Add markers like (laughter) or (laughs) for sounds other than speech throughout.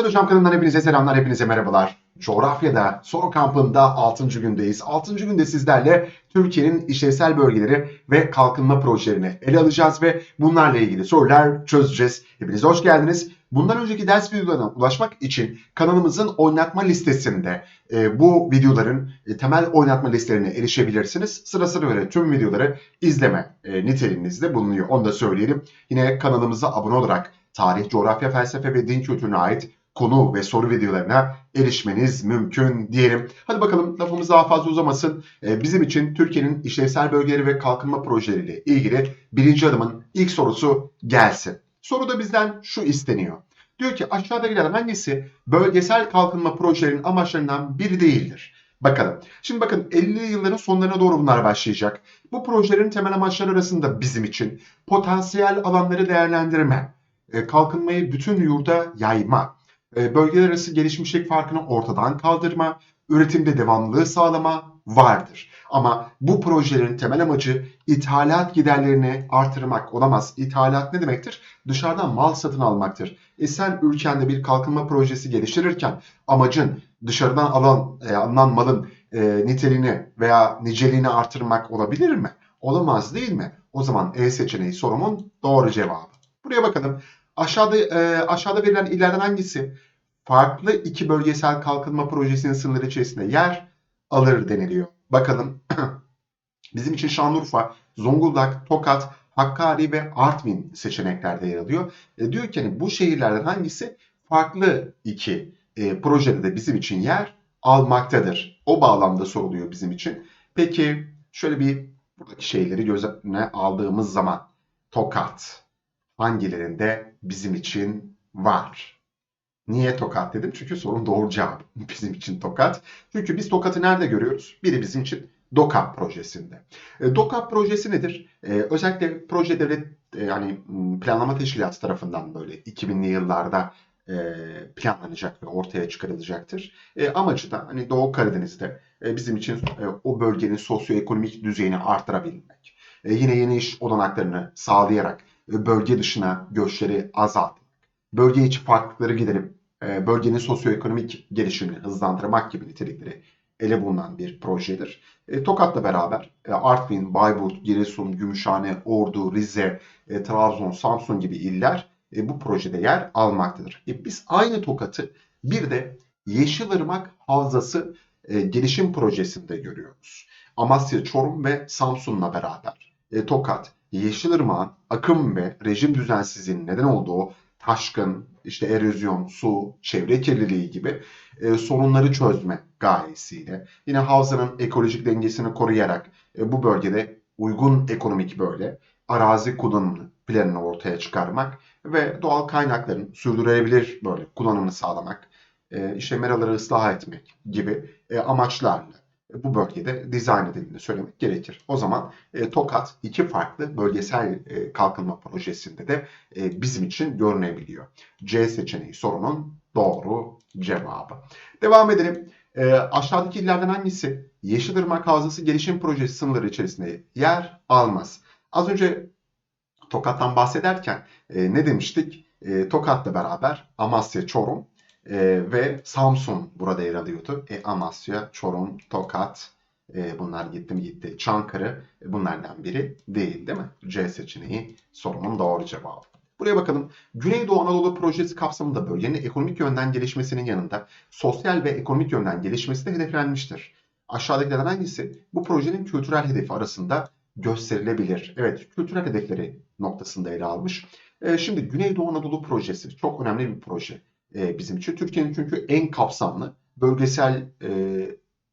Sosyal Hocam kanalından hepinize selamlar, hepinize merhabalar. Coğrafyada soru kampında 6. gündeyiz. 6. günde sizlerle Türkiye'nin işlevsel bölgeleri ve kalkınma projelerini ele alacağız ve bunlarla ilgili sorular çözeceğiz. Hepiniz hoş geldiniz. Bundan önceki ders videolarına ulaşmak için kanalımızın oynatma listesinde e, bu videoların e, temel oynatma listelerine erişebilirsiniz. Sıra sıra böyle tüm videoları izleme e, niteliğinizde bulunuyor. Onu da söyleyelim. Yine kanalımıza abone olarak tarih, coğrafya, felsefe ve din kültürüne ait konu ve soru videolarına erişmeniz mümkün diyelim. Hadi bakalım lafımız daha fazla uzamasın. Ee, bizim için Türkiye'nin işlevsel bölgeleri ve kalkınma projeleriyle ilgili birinci adımın ilk sorusu gelsin. Soruda bizden şu isteniyor. Diyor ki aşağıdakilerden hangisi bölgesel kalkınma projelerinin amaçlarından biri değildir? Bakalım. Şimdi bakın 50'li yılların sonlarına doğru bunlar başlayacak. Bu projelerin temel amaçları arasında bizim için potansiyel alanları değerlendirme, e, kalkınmayı bütün yurda yayma, bölgeler arası gelişmişlik farkını ortadan kaldırma, üretimde devamlılığı sağlama vardır. Ama bu projelerin temel amacı ithalat giderlerini artırmak olamaz. İthalat ne demektir? Dışarıdan mal satın almaktır. E sen ülkende bir kalkınma projesi geliştirirken amacın dışarıdan alan, e, alınan malın e, niteliğini veya niceliğini artırmak olabilir mi? Olamaz değil mi? O zaman E seçeneği sorumun doğru cevabı. Buraya bakalım. Aşağıda e, aşağıda verilen illerden hangisi farklı iki bölgesel kalkınma projesinin sınırları içerisinde yer alır deniliyor. Bakalım. (clears throat) Bizim için Şanlıurfa, Zonguldak, Tokat, Hakkari ve Artvin seçeneklerde yer alıyor. E, diyor ki hani bu şehirlerden hangisi farklı iki e, projede de bizim için yer almaktadır. O bağlamda soruluyor bizim için. Peki şöyle bir buradaki şeyleri göz önüne aldığımız zaman Tokat hangilerinde bizim için var? Niye Tokat dedim? Çünkü sorun doğru cevap (laughs) bizim için Tokat. Çünkü biz Tokat'ı nerede görüyoruz? Biri bizim için DOKAP projesinde. E, DOKAP projesi nedir? E, özellikle proje devlet e, yani planlama teşkilatı tarafından böyle 2000'li yıllarda e, planlanacak ve ortaya çıkarılacaktır. E, amacı da hani Doğu Karadeniz'de e, bizim için e, o bölgenin sosyoekonomik düzeyini artırabilmek. E, yine yeni iş olanaklarını sağlayarak bölge dışına göçleri azaltmak. Bölge içi farklılıkları giderip e, bölgenin sosyoekonomik gelişimini hızlandırmak gibi nitelikleri ele bulunan bir projedir. E, Tokat'la beraber e, Artvin, Bayburt, Giresun, Gümüşhane, Ordu, Rize, e, Trabzon, Samsun gibi iller e, bu projede yer almaktadır. E, biz aynı Tokat'ı bir de Yeşilırmak Havzası e, gelişim projesinde görüyoruz. Amasya, Çorum ve Samsun'la beraber e, Tokat, Yeşilırmak'ın akım ve rejim düzensizliğinin neden olduğu taşkın, işte erozyon, su, çevre kirliliği gibi e, sorunları çözme gayesiyle yine havzanın ekolojik dengesini koruyarak e, bu bölgede uygun ekonomik böyle arazi kullanımını planını ortaya çıkarmak ve doğal kaynakların sürdürülebilir böyle kullanımını sağlamak, e, işte meraları ıslah etmek gibi e, amaçlarla bu bölgede dizayn edildiğini söylemek gerekir. O zaman e, Tokat iki farklı bölgesel e, kalkınma projesinde de e, bizim için görünebiliyor. C seçeneği sorunun doğru cevabı. Devam edelim. E, aşağıdaki illerden hangisi Yeşilırmak Havzası Gelişim Projesi sınırları içerisinde yer almaz? Az önce Tokat'tan bahsederken e, ne demiştik? E, Tokat'la beraber Amasya, Çorum e, ve Samsun burada yer alıyordu. E, Amasya, Çorum, Tokat e, bunlar gitti mi gitti. Çankırı e, bunlardan biri değil değil mi? C seçeneği sorunun doğru cevabı. Buraya bakalım. Güneydoğu Anadolu projesi kapsamında bölgenin ekonomik yönden gelişmesinin yanında sosyal ve ekonomik yönden gelişmesi de hedeflenmiştir. Aşağıdakilerden hangisi bu projenin kültürel hedefi arasında gösterilebilir? Evet, kültürel hedefleri noktasında ele almış. E, şimdi Güneydoğu Anadolu projesi çok önemli bir proje e, bizim için. Türkiye'nin çünkü en kapsamlı bölgesel e,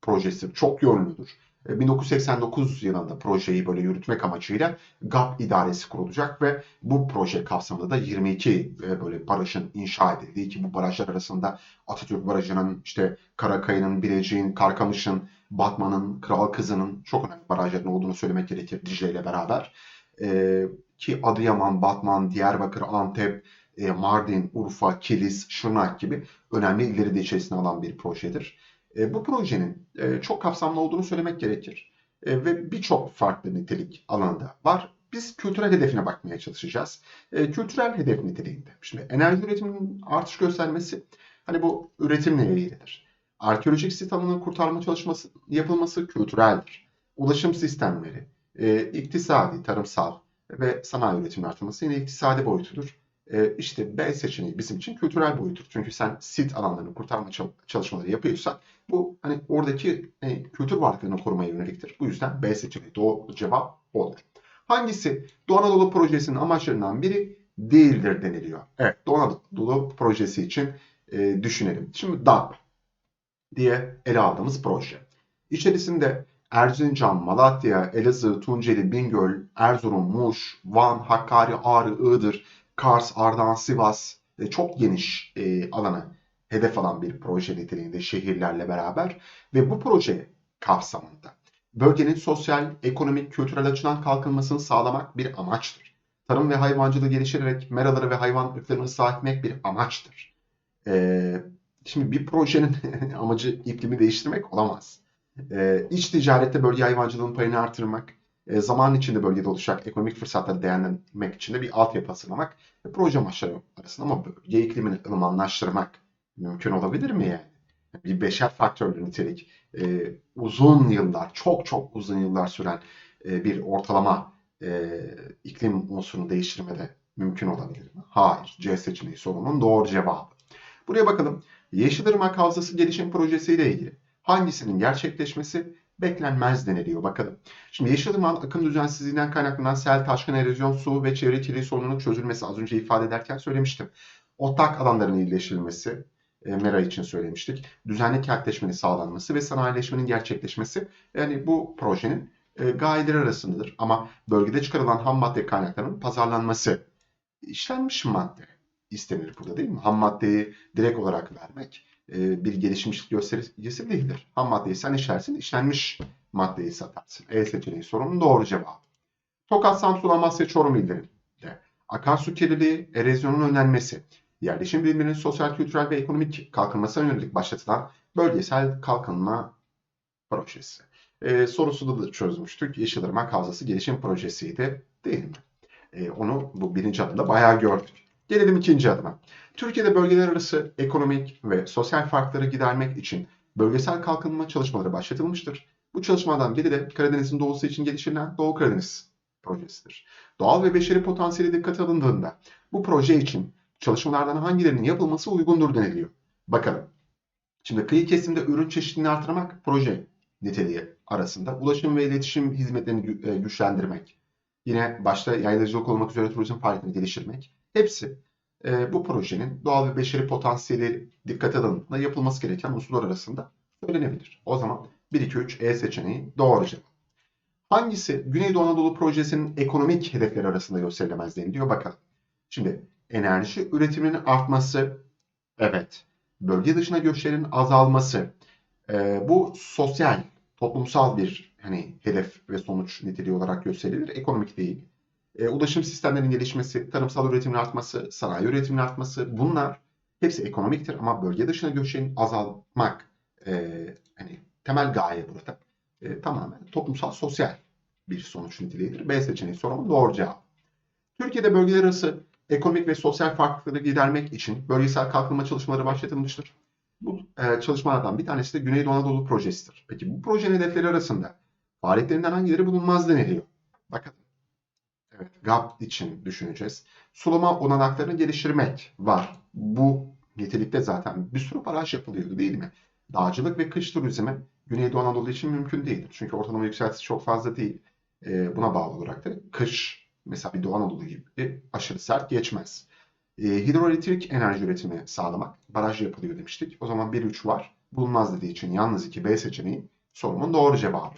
projesi çok yönlüdür. 1989 yılında projeyi böyle yürütmek amacıyla GAP idaresi kurulacak ve bu proje kapsamında da 22 böyle barajın inşa edildiği ki bu barajlar arasında Atatürk Barajı'nın, işte Karakaya'nın, Bilecik'in, Karkamış'ın, Batman'ın, Kral Kızı'nın çok önemli barajların olduğunu söylemek gerekir Dicle ile beraber. Ee, ki Adıyaman, Batman, Diyarbakır, Antep, e, Mardin, Urfa, Kilis, Şırnak gibi önemli illeri de içerisine alan bir projedir. E, bu projenin e, çok kapsamlı olduğunu söylemek gerekir. E, ve birçok farklı nitelik alanında var. Biz kültürel hedefine bakmaya çalışacağız. E, kültürel hedef niteliğinde. Şimdi enerji üretiminin artış göstermesi Hani bu üretimle ilgilidir. Arkeolojik sit alanının kurtarma çalışması yapılması kültüreldir. Ulaşım sistemleri, e, iktisadi, tarımsal ve sanayi üretiminin artması yine iktisadi boyutudur. E, işte B seçeneği bizim için kültürel boyutur. Çünkü sen sit alanlarını kurtarma çal- çalışmaları yapıyorsan bu hani oradaki e, kültür varlıklarını korumaya yöneliktir. Bu yüzden B seçeneği doğru cevap olur. Hangisi Doğu Anadolu Projesi'nin amaçlarından biri değildir deniliyor. Evet Doğu Anadolu Projesi için e, düşünelim. Şimdi DAP diye ele aldığımız proje. İçerisinde Erzincan, Malatya, Elazığ, Tunceli, Bingöl, Erzurum, Muş, Van, Hakkari, Ağrı, Iğdır, Kars, Ardahan, Sivas e, çok geniş e, alanı hedef alan bir proje niteliğinde şehirlerle beraber ve bu proje kapsamında bölgenin sosyal, ekonomik, kültürel açıdan kalkınmasını sağlamak bir amaçtır. Tarım ve hayvancılığı geliştirerek meraları ve hayvan ırklarını ıslah bir amaçtır. Ee, şimdi bir projenin (laughs) amacı iklimi değiştirmek olamaz. Ee, iç ticarette bölge hayvancılığının payını artırmak, e, zaman içinde bölgede oluşacak ekonomik fırsatları değerlendirmek için de bir altyapı hazırlamak ve proje amaçları arasında ama bölge iklimini ılımanlaştırmak mümkün olabilir mi yani? Bir beşer faktörlü nitelik, e, uzun yıllar, çok çok uzun yıllar süren e, bir ortalama e, iklim unsurunu değiştirmede mümkün olabilir mi? Hayır. C seçeneği sorunun doğru cevabı. Buraya bakalım. Yeşilırmak Havzası Gelişim Projesi ile ilgili hangisinin gerçekleşmesi beklenmez deniliyor. Bakalım. Şimdi Yeşilırmak'ın akım düzensizliğinden kaynaklanan sel, taşkın, erozyon, su ve çevre kirliliği sorununun çözülmesi az önce ifade ederken söylemiştim. Otak alanların iyileştirilmesi, e, Mera için söylemiştik. Düzenli kentleşmenin sağlanması ve sanayileşmenin gerçekleşmesi yani bu projenin e, gayeleri arasındadır. Ama bölgede çıkarılan ham madde kaynaklarının pazarlanması işlenmiş madde istenir burada değil mi? Ham maddeyi direkt olarak vermek e, bir gelişmişlik göstergesi değildir. Ham maddeyi sen işlersin, işlenmiş maddeyi satarsın. E seçeneği sorunun doğru cevabı. Tokat, Samsun, Amasya, Çorum illerinde akarsu kirliliği, erozyonun önlenmesi, yerleşim birimlerinin sosyal, kültürel ve ekonomik kalkınmasına yönelik başlatılan bölgesel kalkınma projesi. Ee, sorusunu da çözmüştük. Yeşilırmak Havzası Gelişim Projesi'ydi değil mi? Ee, onu bu birinci adımda bayağı gördük. Gelelim ikinci adıma. Türkiye'de bölgeler arası ekonomik ve sosyal farkları gidermek için bölgesel kalkınma çalışmaları başlatılmıştır. Bu çalışmadan biri de Karadeniz'in doğusu için geliştirilen Doğu Karadeniz projesidir. Doğal ve beşeri potansiyeli dikkate alındığında bu proje için çalışmalardan hangilerinin yapılması uygundur deniliyor. Bakalım. Şimdi kıyı kesimde ürün çeşitliliğini artırmak proje niteliği arasında. Ulaşım ve iletişim hizmetlerini e, güçlendirmek. Yine başta yaylıcılık olmak üzere turizm faaliyetini geliştirmek. Hepsi e, bu projenin doğal ve beşeri potansiyeli dikkate alındığında yapılması gereken unsurlar arasında söylenebilir. O zaman 1, 2, 3 E seçeneği doğru cevap. Hangisi Güneydoğu Anadolu Projesi'nin ekonomik hedefleri arasında gösterilemez deniliyor bakalım. Şimdi enerji üretiminin artması, evet. Bölge dışına göçlerin azalması, e, bu sosyal, toplumsal bir hani hedef ve sonuç niteliği olarak gösterilir. Ekonomik değil. E, ulaşım sistemlerinin gelişmesi, tarımsal üretimin artması, sanayi üretiminin artması bunlar hepsi ekonomiktir ama bölge dışına göçlerin azalmak e, hani temel gaye burada. E, tamamen toplumsal sosyal bir sonuç niteliğidir. B seçeneği sorumun doğru cevabı. Türkiye'de bölgeler arası ekonomik ve sosyal farklılıkları gidermek için bölgesel kalkınma çalışmaları başlatılmıştır. Bu e, çalışmalardan bir tanesi de Güneydoğu Anadolu Projesi'dir. Peki bu projenin hedefleri arasında faaliyetlerinden hangileri bulunmaz deniliyor? Bakalım. Evet, GAP için düşüneceğiz. Sulama olanaklarını geliştirmek var. Bu nitelikte zaten bir sürü baraj yapılıyordu değil mi? Dağcılık ve kış turizmi Güneydoğu Anadolu için mümkün değildir. Çünkü ortalama yükseltisi çok fazla değil. E, buna bağlı olarak da kış mesela bir Doğu Anadolu gibi aşırı sert geçmez. E, hidroelektrik enerji üretimi sağlamak, baraj yapılıyor demiştik. O zaman 1-3 var. Bulunmaz dediği için yalnız 2 B seçeneği sorumun doğru cevabı.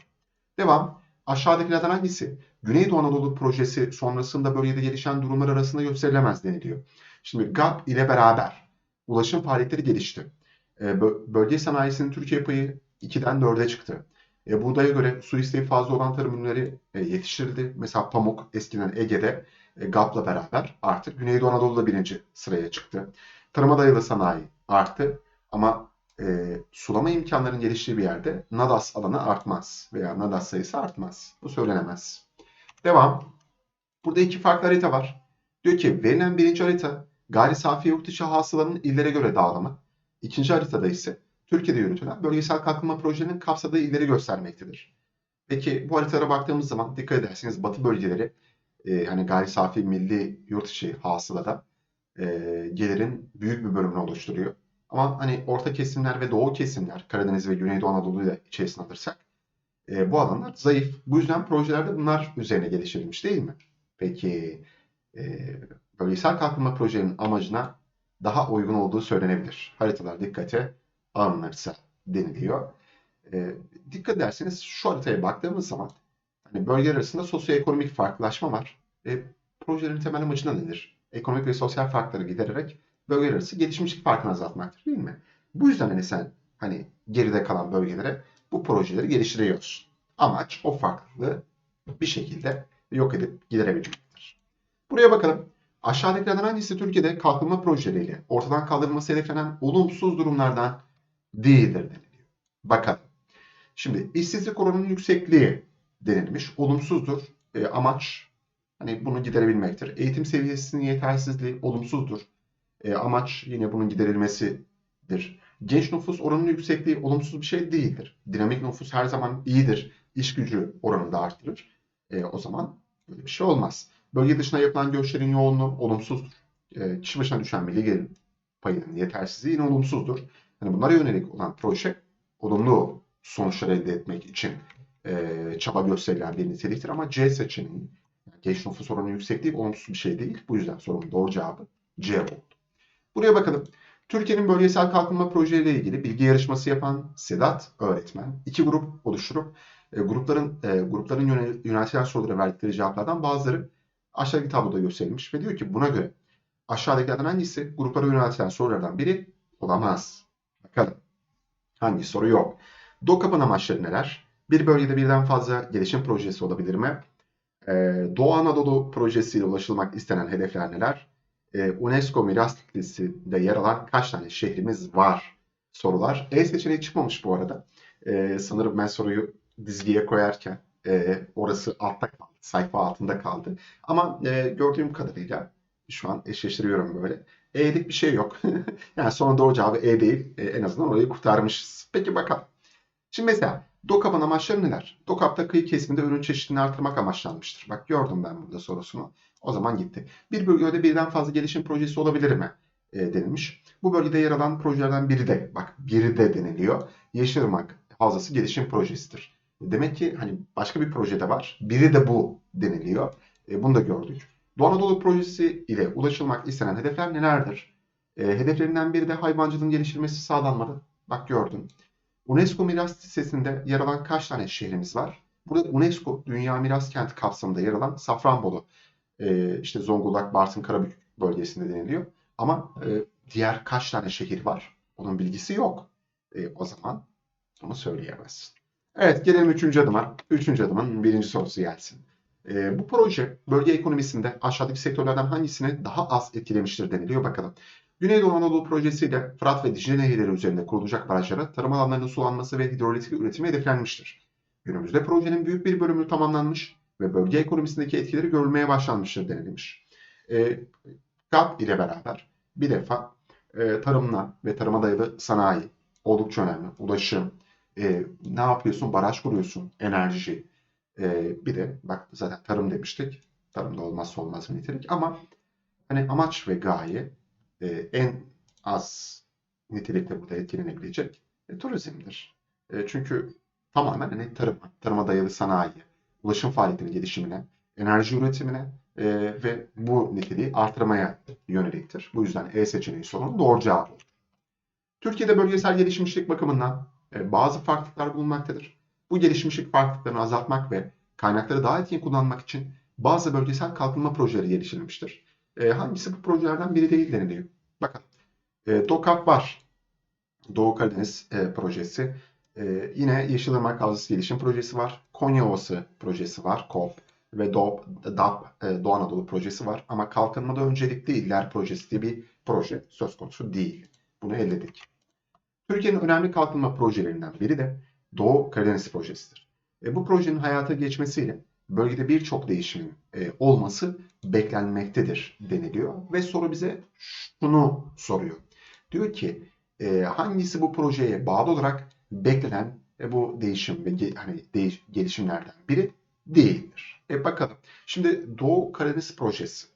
Devam. Aşağıdakilerden hangisi Güneydoğu Anadolu projesi sonrasında bölgede gelişen durumlar arasında gösterilemez deniliyor. Şimdi GAP ile beraber ulaşım faaliyetleri gelişti. E, bö- bölge sanayisinin Türkiye payı 2'den 4'e çıktı. E, buğdaya göre su isteği fazla olan tarım ürünleri e, yetiştirildi. Mesela pamuk eskiden Ege'de e, GAP'la beraber artık Güneydoğu Anadolu'da birinci sıraya çıktı. Tarıma dayalı sanayi arttı ama e, sulama imkanlarının geliştiği bir yerde NADAS alanı artmaz veya NADAS sayısı artmaz. Bu söylenemez. Devam. Burada iki farklı harita var. Diyor ki verilen birinci harita gayri safi yurt içi hasılanın illere göre dağılımı. İkinci haritada ise Türkiye'de yürütülen bölgesel kalkınma projelerinin kapsadığı illeri göstermektedir. Peki bu haritalara baktığımız zaman dikkat ederseniz batı bölgeleri e, hani gayri safi milli yurt içi hasılada e, gelirin büyük bir bölümünü oluşturuyor. Ama hani orta kesimler ve doğu kesimler, Karadeniz ve Güneydoğu Anadolu'yu da içerisine alırsak e, bu alanlar zayıf. Bu yüzden projelerde bunlar üzerine geliştirilmiş değil mi? Peki e, bölgesel kalkınma projelerinin amacına daha uygun olduğu söylenebilir. Haritalar dikkate alınırsa deniliyor. E, dikkat ederseniz şu haritaya baktığımız zaman hani bölgeler arasında sosyoekonomik farklılaşma var. E, projelerin temel amacı nedir? Ekonomik ve sosyal farkları gidererek bölgeler arası gelişmişlik farkını azaltmaktır değil mi? Bu yüzden hani sen hani geride kalan bölgelere bu projeleri geliştiriyorsun. Amaç o farklılığı bir şekilde yok edip giderebilmektir. Buraya bakalım. Aşağıdakilerden hangisi Türkiye'de kalkınma projeleriyle ortadan kaldırılması hedeflenen olumsuz durumlardan değildir deniliyor. Bakalım. Şimdi işsizlik oranının yüksekliği denilmiş. Olumsuzdur. E, amaç hani bunu giderebilmektir. Eğitim seviyesinin yetersizliği olumsuzdur. E, amaç yine bunun giderilmesidir. Genç nüfus oranının yüksekliği olumsuz bir şey değildir. Dinamik nüfus her zaman iyidir. İş gücü oranını da arttırır. E, o zaman böyle bir şey olmaz. Bölge dışına yapılan göçlerin yoğunluğu olumsuzdur. E, kişi başına düşen milli gelir payının yetersizliği yine olumsuzdur. Yani bunlara yönelik olan proje olumlu sonuçlar elde etmek için e, çaba gösterilen bir niteliktir. Ama C seçeneği, yani genç nüfus oranı yüksekliği olumsuz bir şey değil. Bu yüzden sorunun doğru cevabı C oldu. Buraya bakalım. Türkiye'nin bölgesel kalkınma projeleriyle ilgili bilgi yarışması yapan Sedat öğretmen iki grup oluşturup e, grupların e, grupların yönel, yöneltilen sorulara verdikleri cevaplardan bazıları aşağıdaki tabloda gösterilmiş ve diyor ki buna göre aşağıdakilerden hangisi gruplara yöneltilen sorulardan biri olamaz? Bakalım. Hangi soru yok? DOKAP'ın amaçları neler? Bir bölgede birden fazla gelişim projesi olabilir mi? Ee, Doğu Anadolu projesiyle ulaşılmak istenen hedefler neler? Ee, UNESCO miras listesinde yer alan kaç tane şehrimiz var? Sorular. E seçeneği çıkmamış bu arada. Ee, sanırım ben soruyu dizgiye koyarken e, orası altta kaldı. Sayfa altında kaldı. Ama e, gördüğüm kadarıyla şu an eşleştiriyorum böyle. E'lik bir şey yok. (laughs) yani sonra doğru cevabı E değil. E, en azından orayı kurtarmışız. Peki bakalım. Şimdi mesela DOKAP'ın amaçları neler? DOKAP'ta kıyı kesiminde ürün çeşitliliğini artırmak amaçlanmıştır. Bak gördüm ben burada sorusunu. O zaman gitti. Bir bölgede birden fazla gelişim projesi olabilir mi? E, denilmiş. Bu bölgede yer alan projelerden biri de, bak biri de deniliyor. Yeşilırmak Havzası Gelişim Projesi'dir. Demek ki hani başka bir projede var. Biri de bu deniliyor. E, bunu da gördük. Doğu Anadolu Projesi ile ulaşılmak istenen hedefler nelerdir? E, hedeflerinden biri de hayvancılığın geliştirilmesi sağlanmalı. Bak gördün. UNESCO Miras Listesi'nde yer alan kaç tane şehrimiz var? Burada UNESCO Dünya Miras Kenti kapsamında yer alan Safranbolu, e, işte Zonguldak, Bartın, Karabük bölgesinde deniliyor. Ama e, diğer kaç tane şehir var? Onun bilgisi yok. E, o zaman bunu söyleyemezsin. Evet gelelim üçüncü adıma. Üçüncü adımın birinci sorusu gelsin. E, bu proje bölge ekonomisinde aşağıdaki sektörlerden hangisini daha az etkilemiştir deniliyor bakalım. Güneydoğu Anadolu projesiyle Fırat ve Dicle nehirleri üzerinde kurulacak barajlara tarım alanlarının sulanması ve hidroelektrik üretimi hedeflenmiştir. Günümüzde projenin büyük bir bölümü tamamlanmış ve bölge ekonomisindeki etkileri görülmeye başlanmıştır denilmiş. E, GAP ile beraber bir defa e, tarımla ve tarıma dayalı sanayi oldukça önemli. Ulaşım, e, ne yapıyorsun? Baraj kuruyorsun, enerji. E, bir de bak zaten tarım demiştik. Tarımda olmazsa olmaz bir nitelik ama hani amaç ve gaye e, en az nitelikte burada etkilenebilecek e, turizmdir. E, çünkü tamamen hani tarım, tarıma dayalı sanayi, ulaşım faaliyetinin gelişimine, enerji üretimine e, ve bu niteliği artırmaya yöneliktir. Bu yüzden E seçeneği sorunun doğru cevabı. Türkiye'de bölgesel gelişmişlik bakımından e, bazı farklılıklar bulunmaktadır. Bu gelişmişlik farklılıklarını azaltmak ve kaynakları daha etkin kullanmak için bazı bölgesel kalkınma projeleri geliştirilmiştir. E, hangisi bu projelerden biri değil deniliyor. Bakın. E, DOKAP var. Doğu Karadeniz e, projesi. E, yine Yeşilırmak Havzası Gelişim Projesi var. Konya Ovası projesi var. KOP ve DOP, DAP, e, Doğu Anadolu projesi var. Ama kalkınmada öncelikli iller projesi diye bir proje söz konusu değil. Bunu elledik. Türkiye'nin önemli kalkınma projelerinden biri de Doğu Karadeniz projesidir. E, bu projenin hayata geçmesiyle bölgede birçok değişimin e, olması beklenmektedir deniliyor. Ve soru bize şunu soruyor. Diyor ki e, hangisi bu projeye bağlı olarak beklenen e, bu değişim ve ge- hani değiş- gelişimlerden biri değildir. E bakalım. Şimdi Doğu Karadeniz projesi.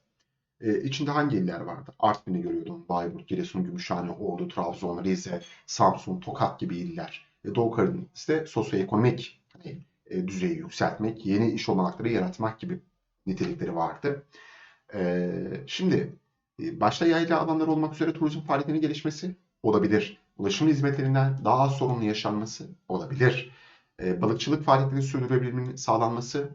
E, içinde hangi iller vardı? Artvin'i görüyordum. Bayburt, Giresun, Gümüşhane, Ordu, Trabzon, Rize, Samsun, Tokat gibi iller. E, Doğu Karadeniz'de sosyoekonomik hani, e, düzeyi yükseltmek, yeni iş olanakları yaratmak gibi nitelikleri vardı. E, şimdi e, başta yayla alanları olmak üzere turizm faaliyetlerinin gelişmesi olabilir. Ulaşım hizmetlerinden daha az sorunlu yaşanması olabilir. E, balıkçılık faaliyetlerinin sürdürülebilirliğinin sağlanması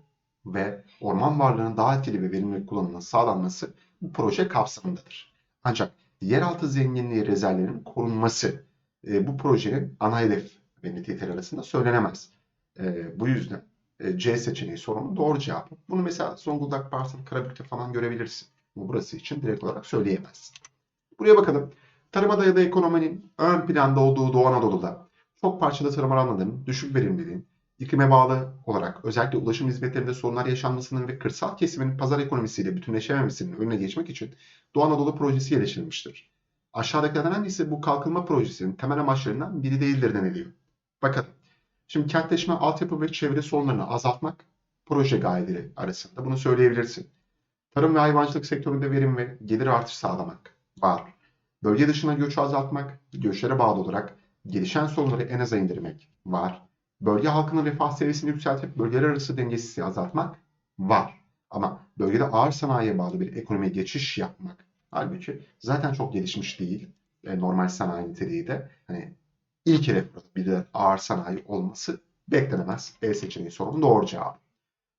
ve orman varlığının daha etkili ve verimli kullanımının sağlanması bu proje kapsamındadır. Ancak yeraltı zenginliği rezervlerinin korunması e, bu projenin ana hedef ve nitelikleri arasında söylenemez. E, bu yüzden e, C seçeneği sorunun doğru cevabı. Bunu mesela Zonguldak, Bartın, Karabük'te falan görebilirsin. Ama burası için direkt olarak söyleyemezsin. Buraya bakalım. Tarıma dayalı ekonominin ön planda olduğu Doğu Anadolu'da çok parçalı tarım alanlarının düşük verimliliğin, iklime bağlı olarak özellikle ulaşım hizmetlerinde sorunlar yaşanmasının ve kırsal kesimin pazar ekonomisiyle bütünleşememesinin önüne geçmek için Doğu Anadolu projesi geliştirilmiştir. Aşağıdakilerden hangisi bu kalkınma projesinin temel amaçlarından biri değildir deniliyor. Bakalım. Şimdi kentleşme, altyapı ve çevre sorunlarını azaltmak proje gayeleri arasında. Bunu söyleyebilirsin. Tarım ve hayvancılık sektöründe verim ve gelir artışı sağlamak var. Bölge dışına göçü azaltmak, göçlere bağlı olarak gelişen sorunları en aza indirmek var. Bölge halkının refah seviyesini yükseltip bölgeler arası dengesizliği azaltmak var. Ama bölgede ağır sanayiye bağlı bir ekonomiye geçiş yapmak halbuki zaten çok gelişmiş değil. E, normal sanayi niteliği de hani ilk hedef bir ağır sanayi olması beklenemez. E seçeneği sorunun doğru cevabı.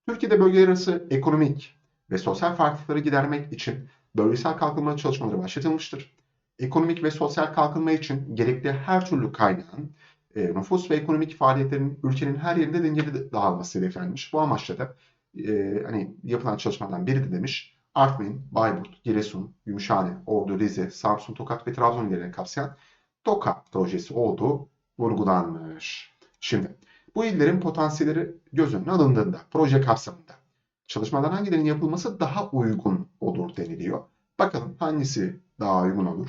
Türkiye'de bölgeler arası ekonomik ve sosyal farklılıkları gidermek için bölgesel kalkınma çalışmaları başlatılmıştır. Ekonomik ve sosyal kalkınma için gerekli her türlü kaynağın e, nüfus ve ekonomik faaliyetlerin ülkenin her yerinde dengeli dağılması hedeflenmiş. Bu amaçla da e, hani yapılan çalışmalardan biri de demiş Artvin, Bayburt, Giresun, Gümüşhane, Ordu, Rize, Samsun, Tokat ve Trabzon illerini kapsayan TOKA projesi olduğu vurgulanmış. Şimdi bu illerin potansiyelleri göz önüne alındığında proje kapsamında çalışmaların hangilerinin yapılması daha uygun olur deniliyor. Bakalım hangisi daha uygun olur?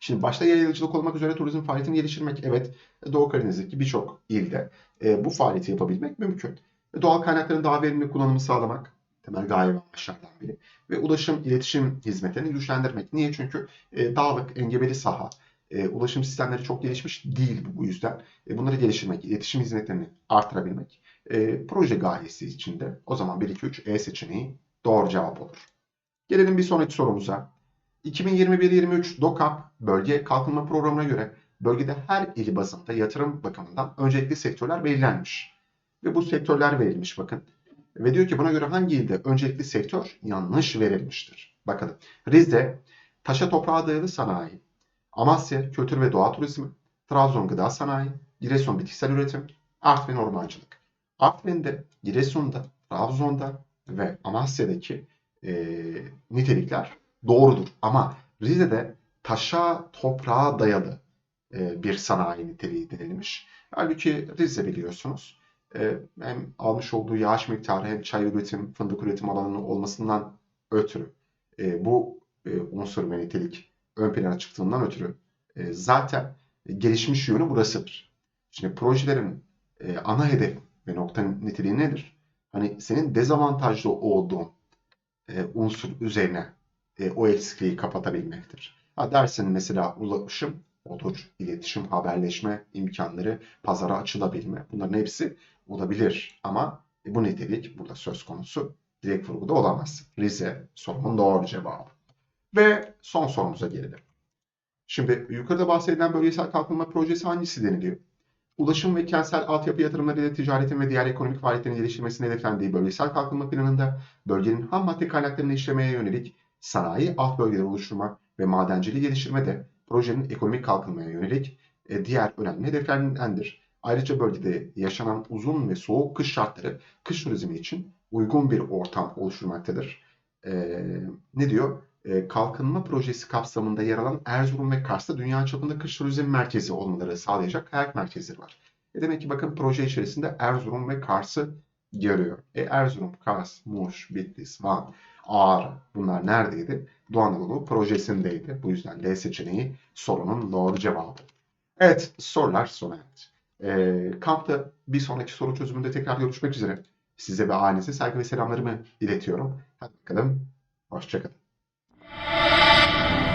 Şimdi başta yayılıcılık olmak üzere turizm faaliyetini geliştirmek. Evet Doğu Karadeniz'deki birçok ilde e, bu faaliyeti yapabilmek mümkün. E, doğal kaynakların daha verimli kullanımı sağlamak temel gaye ve biri. Ve ulaşım, iletişim hizmetlerini güçlendirmek. Niye? Çünkü e, dağlık, engebeli saha, e, ulaşım sistemleri çok gelişmiş değil bu yüzden. E, bunları geliştirmek, iletişim hizmetlerini artırabilmek e, proje gayesi içinde. O zaman 1, 2, 3 E seçeneği doğru cevap olur. Gelelim bir sonraki sorumuza. 2021-23 DOKAP bölge kalkınma programına göre bölgede her il bazında yatırım bakımından öncelikli sektörler belirlenmiş. Ve bu sektörler verilmiş bakın. Ve diyor ki buna göre hangi ilde öncelikli sektör yanlış verilmiştir. Bakın Rize taşa toprağa dayalı sanayi, Amasya kültür ve doğa turizmi, Trabzon gıda sanayi, Giresun bitkisel üretim, Artvin ormancılık. Artvin'de, Giresun'da, Trabzon'da ve Amasya'daki e, nitelikler doğrudur. Ama Rize'de taşa, toprağa dayalı e, bir sanayi niteliği denilmiş. Halbuki Rize biliyorsunuz e, hem almış olduğu yağış miktarı hem çay üretim, fındık üretim alanının olmasından ötürü e, bu e, unsur ve nitelik ön plana çıktığından ötürü e, zaten gelişmiş yönü burasıdır. Şimdi projelerin e, ana hedef ve nokta niteliği nedir? Hani senin dezavantajlı olduğun e, unsur üzerine e, o eksikliği kapatabilmektir. Ha dersin mesela ulaşım olur, iletişim, haberleşme imkanları, pazara açılabilme. Bunların hepsi olabilir ama e, bu nitelik burada söz konusu direkt vurguda olamaz. Rize sorunun doğru cevabı. Ve son sorumuza gelelim. Şimdi yukarıda bahsedilen bölgesel kalkınma projesi hangisi deniliyor? Ulaşım ve kentsel altyapı yatırımları ile ticaretin ve diğer ekonomik faaliyetlerin geliştirilmesini hedeflendiği bölgesel kalkınma planında bölgenin ham madde kaynaklarını işlemeye yönelik sanayi alt bölgeleri oluşturma ve madenciliği geliştirme de projenin ekonomik kalkınmaya yönelik e, diğer önemli hedeflerindendir. Ayrıca bölgede yaşanan uzun ve soğuk kış şartları kış turizmi için uygun bir ortam oluşturmaktadır. Ee, ne diyor? Ee, kalkınma projesi kapsamında yer alan Erzurum ve Kars'ta dünya çapında kış turizm merkezi olmaları sağlayacak kayak merkezleri var. E demek ki bakın proje içerisinde Erzurum ve Kars'ı görüyor. E Erzurum, Kars, Muş, Bitlis, Van. Ağrı. Bunlar neredeydi? Doğu Anadolu projesindeydi. Bu yüzden D seçeneği sorunun doğru cevabı. Evet sorular sona erdi. Ee, kampta bir sonraki soru çözümünde tekrar görüşmek üzere. Size ve ailenize saygı ve selamlarımı iletiyorum. Hadi bakalım. Hoşçakalın. that.